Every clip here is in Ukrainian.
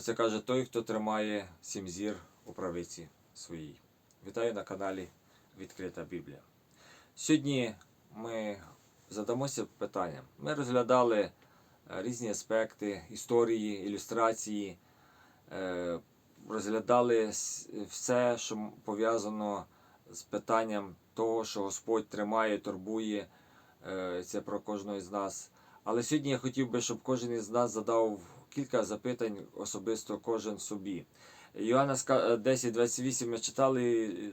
Оце каже той, хто тримає сім зір у правиці своїй. Вітаю на каналі Відкрита Біблія. Сьогодні ми задамося питанням. Ми розглядали е, різні аспекти історії, ілюстрації, е, розглядали все, що пов'язано з питанням того, що Господь тримає, турбує. Е, Це про кожного з нас. Але сьогодні я хотів би, щоб кожен із нас задав кілька запитань особисто кожен собі. Йоанна ска- е, 10.28 ми читали е,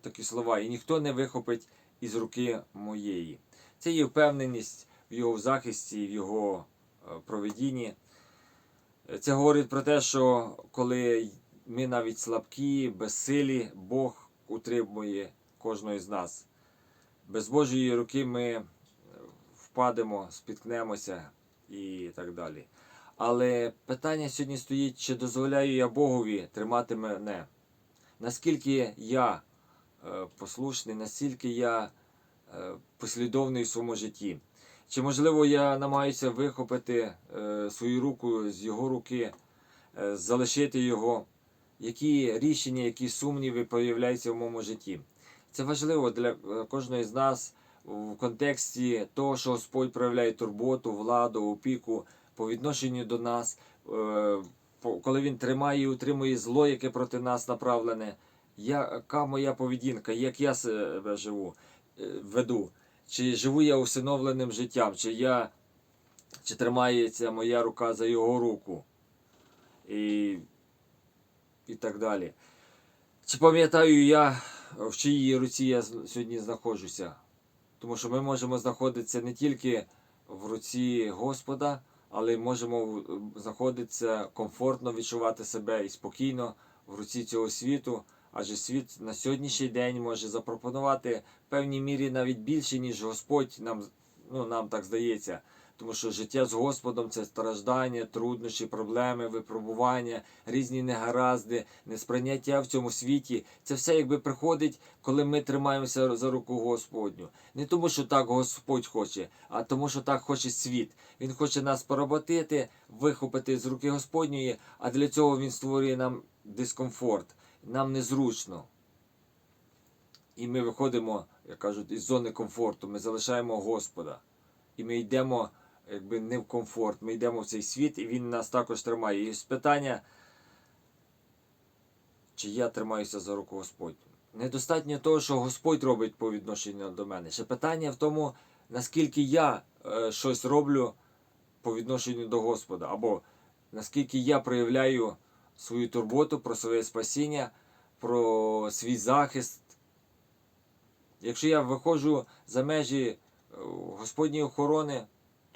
такі слова, і ніхто не вихопить із руки моєї. Це є впевненість в його захисті, в його е, проведінні. Це говорить про те, що коли ми навіть слабкі, безсилі, Бог утримує кожного з нас. Без Божої руки ми впадемо, спіткнемося і так далі. Але питання сьогодні стоїть, чи дозволяю я Богові тримати мене? Наскільки я е, послушний, наскільки я е, послідовний в своєму житті? Чи можливо я намагаюся вихопити е, свою руку з його руки, залишити його? Які рішення, які сумніви появляються в моєму житті? Це важливо для кожного з нас в контексті того, що Господь проявляє турботу, владу, опіку по відношенню до нас, е, коли Він тримає і утримує зло, яке проти нас направлене. Яка моя поведінка, як я себе живу, е, веду? Чи живу я усиновленим життям, чи я чи тримається моя рука за його руку? І, і так далі. Чи пам'ятаю я, в чиїй руці я сьогодні знаходжуся? Тому що ми можемо знаходитися не тільки в руці Господа, але можемо знаходитися комфортно відчувати себе і спокійно в руці цього світу. Адже світ на сьогоднішній день може запропонувати в певній мірі навіть більше, ніж Господь нам, ну, нам так здається. Тому що життя з Господом це страждання, труднощі, проблеми, випробування, різні негаразди, несприйняття в цьому світі. Це все якби приходить, коли ми тримаємося за руку Господню. Не тому, що так Господь хоче, а тому, що так хоче світ. Він хоче нас поработити, вихопити з руки Господньої, а для цього він створює нам дискомфорт, нам незручно. І ми виходимо, як кажуть, із зони комфорту. Ми залишаємо Господа. І ми йдемо якби не в комфорт. Ми йдемо в цей світ, і він нас також тримає. І питання, чи я тримаюся за руку Господню. Недостатньо того, що Господь робить по відношенню до мене. Ще питання в тому, наскільки я е, щось роблю по відношенню до Господа, або наскільки я проявляю свою турботу про своє спасіння, про свій захист. Якщо я виходжу за межі е, Господньої охорони,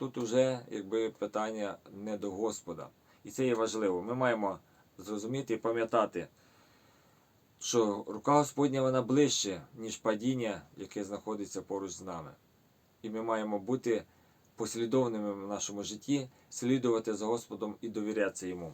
тут уже якби питання не до Господа. І це є важливо. Ми маємо зрозуміти і пам'ятати, що рука Господня вона ближче, ніж падіння, яке знаходиться поруч з нами. І ми маємо бути послідовними в нашому житті, слідувати за Господом і довірятися йому.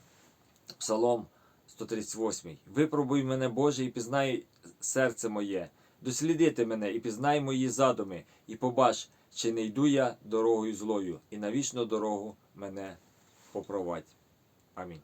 Псалом 138. Випробуй мене, Боже, і пізнай серце моє. Дослідити мене і пізнай мої задуми, і побач, чи не йду я дорогою злою, і на вічну дорогу мене попровадь. Амінь.